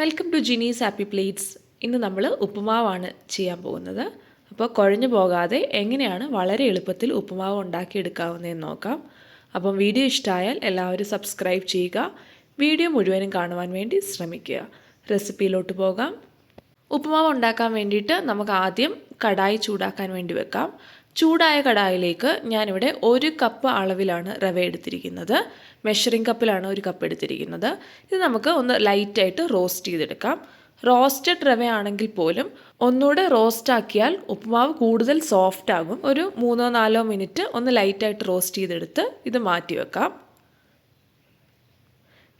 Welcome to Jini's happy plates ഇന്ന് നമ്മൾ ഉപ്പുമാവാണ് ചെയ്യാൻ പോകുന്നത്. അപ്പോൾ കുഴഞ്ഞു പോകാതെ എങ്ങനെയാണ് വളരെ എളുപ്പത്തിൽ ഉപ്പുമാവ് ഉണ്ടാക്കിയെടുക്കാവുന്നതെന്ന് നോക്കാം. അപ്പം വീഡിയോ ഇഷ്ടമായാൽ എല്ലാവരും സബ്സ്ക്രൈബ് ചെയ്യുക. വീഡിയോ മുഴുവനും കാണുവാൻ വേണ്ടി ശ്രമിക്കുക. റെസിപ്പിയിലോട്ട് പോകാം. ഉപ്പുമാവ് ഉണ്ടാക്കാൻ വേണ്ടിയിട്ട് നമുക്ക് ആദ്യം കടായി ചൂടാക്കാൻ വേണ്ടി വെക്കാം. ചൂടായ കടായിലേക്ക് ഞാനിവിടെ ഒരു കപ്പ് അളവിലാണ് റവ എടുത്തിരിക്കുന്നത്. മെഷറിംഗ് കപ്പിലാണ് ഒരു കപ്പ് എടുത്തിരിക്കുന്നത്. ഇത് നമുക്ക് ഒന്ന് ലൈറ്റായിട്ട് റോസ്റ്റ് ചെയ്തെടുക്കാം. റോസ്റ്റഡ് റവ ആണെങ്കിൽ പോലും ഒന്നുകൂടെ റോസ്റ്റ് ആക്കിയാൽ ഉപ്പുമാവ് കൂടുതൽ സോഫ്റ്റ് ആകും. ഒരു മൂന്നോ നാലോ മിനിറ്റ് ഒന്ന് ലൈറ്റായിട്ട് റോസ്റ്റ് ചെയ്തെടുത്ത് ഇത് മാറ്റി വെക്കാം.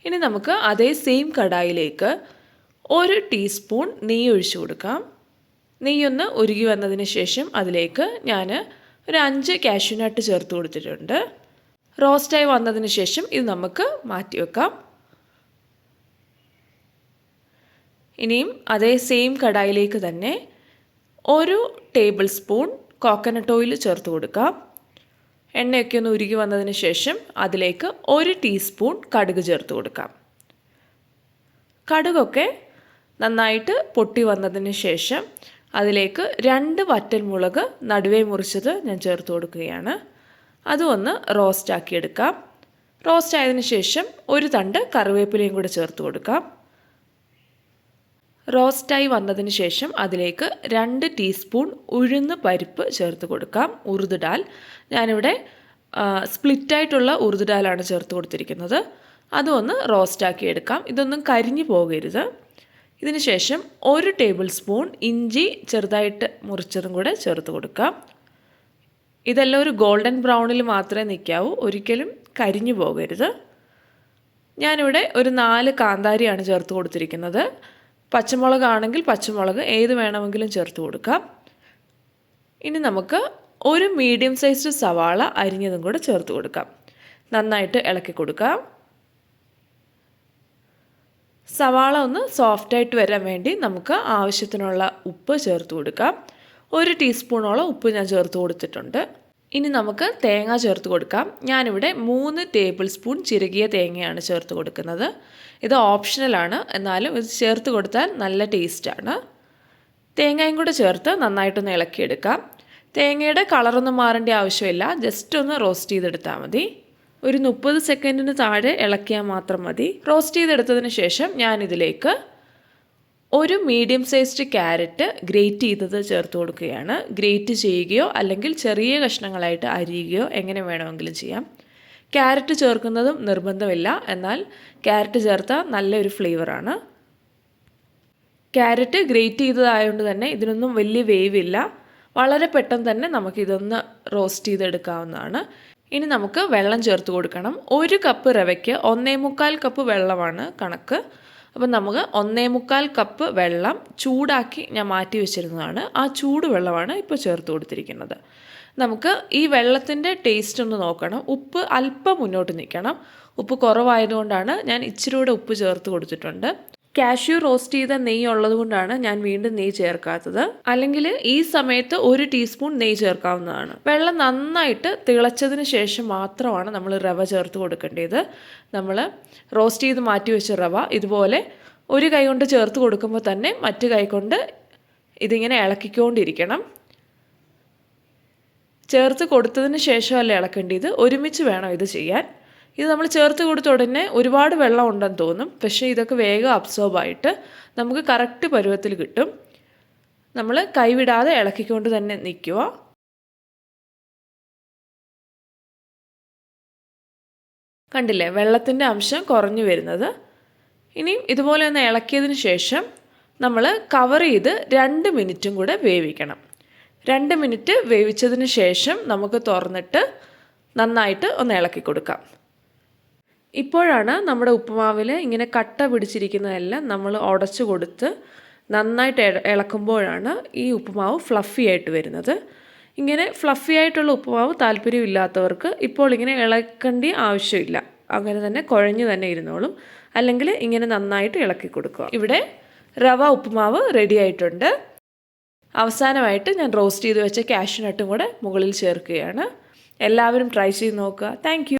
ഇനി നമുക്ക് അതേ സെയിം കടായിലേക്ക് ഒരു ടീസ്പൂൺ നെയ്യ് ഒഴിച്ചു കൊടുക്കാം. നെയ്യൊന്ന് ഉരുകി വന്നതിന് ശേഷം അതിലേക്ക് ഞാൻ ഒരു അഞ്ച് കാഷ്യൂനട്ട് ചേർത്ത് കൊടുത്തിട്ടുണ്ട്. റോസ്റ്റായി വന്നതിന് ശേഷം ഇത് നമുക്ക് മാറ്റി വെക്കാം. ഇനിയും അതേ സെയിം കടായിലേക്ക് തന്നെ ഒരു ടേബിൾ സ്പൂൺ കോക്കനട്ട് ഓയിൽ ചേർത്ത് കൊടുക്കാം. എണ്ണയൊക്കെ ഒന്ന് ഉരുകി വന്നതിന് ശേഷം അതിലേക്ക് ഒരു ടീസ്പൂൺ കടുക് ചേർത്ത് കൊടുക്കാം. കടുകൊക്കെ നന്നായിട്ട് പൊട്ടി വന്നതിന് ശേഷം അതിലേക്ക് രണ്ട് വറ്റൽമുളക് നടുവേ മുറിച്ചത് ഞാൻ ചേർത്ത് കൊടുക്കുകയാണ്. അതും ഒന്ന് റോസ്റ്റ് ആക്കി എടുക്കാം. റോസ്റ്റ് ആയതിനു ശേഷം ഒരു തണ്ട് കറിവേപ്പിലയും കൂടെ ചേർത്ത് കൊടുക്കാം. റോസ്റ്റായി വന്നതിന് ശേഷം അതിലേക്ക് രണ്ട് ടീസ്പൂൺ ഉഴുന്ന് പരിപ്പ് ചേർത്ത് കൊടുക്കാം. ഉറുതുഡാൽ ഞാനിവിടെ സ്പ്ലിറ്റായിട്ടുള്ള ഉറുതുഡാലാണ് ചേർത്ത് കൊടുത്തിരിക്കുന്നത്. അതൊന്ന് റോസ്റ്റാക്കി എടുക്കാം. ഇതൊന്നും കരിഞ്ഞു പോകരുത്. ഇതിന് ശേഷം ഒരു ടേബിൾ സ്പൂൺ ഇഞ്ചി ചെറുതായിട്ട് മുറിച്ചതും കൂടെ ചേർത്ത് കൊടുക്കാം. ഇതെല്ലാം ഒരു ഗോൾഡൻ ബ്രൗണിൽ മാത്രമേ നിൽക്കാവൂ ഒരിക്കലും കരിഞ്ഞു പോകരുത്. ഞാനിവിടെ ഒരു നാല് കാന്താരിയാണ് ചേർത്ത് കൊടുത്തിരിക്കുന്നത്. പച്ചമുളകാണെങ്കിൽ പച്ചമുളക് ഏത് വേണമെങ്കിലും ചേർത്ത് കൊടുക്കാം. ഇനി നമുക്ക് ഒരു മീഡിയം സൈസ്ഡ് സവാള അരിഞ്ഞതും കൂടെ ചേർത്ത് കൊടുക്കാം. നന്നായിട്ട് ഇളക്കി കൊടുക്കാം. സവാള ഒന്ന് സോഫ്റ്റായിട്ട് വരാൻ വേണ്ടി നമുക്ക് ആവശ്യത്തിനുള്ള ഉപ്പ് ചേർത്ത് കൊടുക്കാം. ഒരു ടീസ്പൂണോളം ഉപ്പ് ഞാൻ ചേർത്ത് കൊടുത്തിട്ടുണ്ട്. ഇനി നമുക്ക് തേങ്ങ ചേർത്ത് കൊടുക്കാം. ഞാനിവിടെ മൂന്ന് ടേബിൾ സ്പൂൺ ചിരകിയ തേങ്ങയാണ് ചേർത്ത് കൊടുക്കുന്നത്. ഇത് ഓപ്ഷണലാണ് എന്നാലും ഇത് ചേർത്ത് കൊടുത്താൽ നല്ല ടേസ്റ്റാണ് തേങ്ങയും കൂടെ ചേർത്ത് നന്നായിട്ടൊന്ന് ഇളക്കിയെടുക്കാം. തേങ്ങയുടെ കളറൊന്നും മാറേണ്ട ആവശ്യമില്ല. ജസ്റ്റ് ഒന്ന് റോസ്റ്റ് ചെയ്തെടുത്താൽ മതി. ഒരു മുപ്പത് സെക്കൻഡിന് താഴെ ഇളക്കിയാൽ മാത്രം മതി. റോസ്റ്റ് ചെയ്തെടുത്തതിന് ശേഷം ഞാനിതിലേക്ക് ഒരു മീഡിയം സൈസ്ഡ് ക്യാരറ്റ് ഗ്രേറ്റ് ചെയ്തത് ചേർത്ത് കൊടുക്കുകയാണ്. ഗ്രേറ്റ് ചെയ്യുകയോ അല്ലെങ്കിൽ ചെറിയ കഷ്ണങ്ങളായിട്ട് അരിയുകയോ എങ്ങനെ വേണമെങ്കിലും ചെയ്യാം. ക്യാരറ്റ് ചേർക്കുന്നതും നിർബന്ധമില്ല. എന്നാൽ ക്യാരറ്റ് ചേർത്താൽ നല്ലൊരു ഫ്ലേവറാണ്. ക്യാരറ്റ് ഗ്രേറ്റ് ചെയ്തതായതുകൊണ്ട് തന്നെ ഇതിനൊന്നും വലിയ വേവില്ല. വളരെ പെട്ടെന്ന് തന്നെ നമുക്കിതൊന്ന് റോസ്റ്റ് ചെയ്തെടുക്കാവുന്നതാണ്. ഇനി നമുക്ക് വെള്ളം ചേർത്ത് കൊടുക്കണം. ഒരു കപ്പ് റവയ്ക്ക് ഒന്നേ മുക്കാൽ കപ്പ് വെള്ളമാണ് കണക്ക്. അപ്പം നമുക്ക് ഒന്നേ മുക്കാൽ കപ്പ് വെള്ളം ചൂടാക്കി ഞാൻ മാറ്റി വെച്ചിരുന്നതാണ്. ആ ചൂട് വെള്ളമാണ് ഇപ്പോൾ ചേർത്ത് കൊടുത്തിരിക്കുന്നത്. നമുക്ക് ഈ വെള്ളത്തിന്റെ ടേസ്റ്റ് ഒന്ന് നോക്കണം. ഉപ്പ് അല്പം മുന്നോട്ട് നിൽക്കണം. ഉപ്പ് കുറവായതുകൊണ്ടാണ് ഞാൻ ഇച്ചിരൂടെ ഉപ്പ് ചേർത്ത് കൊടുത്തിട്ടുണ്ട്. കാഷ്യൂ റോസ്റ്റ് ചെയ്ത നെയ്യ് ഉള്ളത് കൊണ്ടാണ് ഞാൻ വീണ്ടും നെയ്യ് ചേർക്കാത്തത്. അല്ലെങ്കിൽ ഈ സമയത്ത് ഒരു ടീസ്പൂൺ നെയ്യ് ചേർക്കാവുന്നതാണ്. വെള്ളം നന്നായിട്ട് തിളച്ചതിന് ശേഷം മാത്രമാണ് നമ്മൾ റവ ചേർത്ത് കൊടുക്കേണ്ടത്. നമ്മൾ റോസ്റ്റ് ചെയ്ത് മാറ്റി വെച്ച റവ ഇതുപോലെ ഒരു കൈ കൊണ്ട് ചേർത്ത് കൊടുക്കുമ്പോൾ തന്നെ മറ്റു കൈ കൊണ്ട് ഇതിങ്ങനെ ഇളക്കിക്കൊണ്ടിരിക്കണം. ചേർത്ത് കൊടുത്തതിന് ശേഷമല്ല ഇളക്കേണ്ടത്? ഒരുമിച്ച് വേണം ഇത് ചെയ്യാൻ. ഇത് നമ്മൾ ചേർത്ത് കൊടുത്ത ഉടനെ ഒരുപാട് വെള്ളം ഉണ്ടെന്ന് തോന്നും. പക്ഷേ ഇതൊക്കെ വേഗം അബ്സോർബ് ആയിട്ട് നമുക്ക് കറക്റ്റ് പരുവത്തിൽ കിട്ടും. നമ്മൾ കൈവിടാതെ ഇളക്കിക്കൊണ്ട് തന്നെ നിൽക്കുക. കണ്ടില്ലേ? വെള്ളത്തിന്റെ അംശം കുറഞ്ഞു വരുന്നത്. ഇനി ഇതുപോലെ ഒന്ന് ഇളക്കിയതിന് ശേഷം നമ്മൾ കവർ ചെയ്ത് രണ്ട് മിനിറ്റും കൂടെ വേവിക്കണം. രണ്ട് മിനിറ്റ് വേവിച്ചതിന് ശേഷം നമുക്ക് തുറന്നിട്ട് നന്നായിട്ട് ഒന്ന് ഇളക്കി കൊടുക്കാം. ഇപ്പോഴാണ് നമ്മുടെ ഉപ്പുമാവിൽ ഇങ്ങനെ കട്ട പിടിച്ചിരിക്കുന്നതെല്ലാം നമ്മൾ ഉടച്ചു കൊടുത്ത് നന്നായിട്ട് ഇളക്കുമ്പോഴാണ് ഈ ഉപ്പുമാവ് ഫ്ലഫി ആയിട്ട് വരുന്നത്. ഇങ്ങനെ ഫ്ലഫി ആയിട്ടുള്ള ഉപ്പുമാവ് താല്പര്യമില്ലാത്തവർക്ക് ഇപ്പോൾ ഇങ്ങനെ ഇളക്കേണ്ട ആവശ്യമില്ല. അങ്ങനെ തന്നെ കുഴഞ്ഞു തന്നെ ഇരുന്നോളും. അല്ലെങ്കിൽ ഇങ്ങനെ നന്നായിട്ട് ഇളക്കി കൊടുക്കുക. ഇവിടെ റവ ഉപ്പുമാവ് റെഡി ആയിട്ടുണ്ട്. അവസാനമായിട്ട് ഞാൻ റോസ്റ്റ് ചെയ്ത് വെച്ച കാഷ്യൂനട്ടും കൂടെ മുകളിൽ ചേർക്കുകയാണ്. എല്ലാവരും ട്രൈ ചെയ്ത് നോക്കുക. താങ്ക്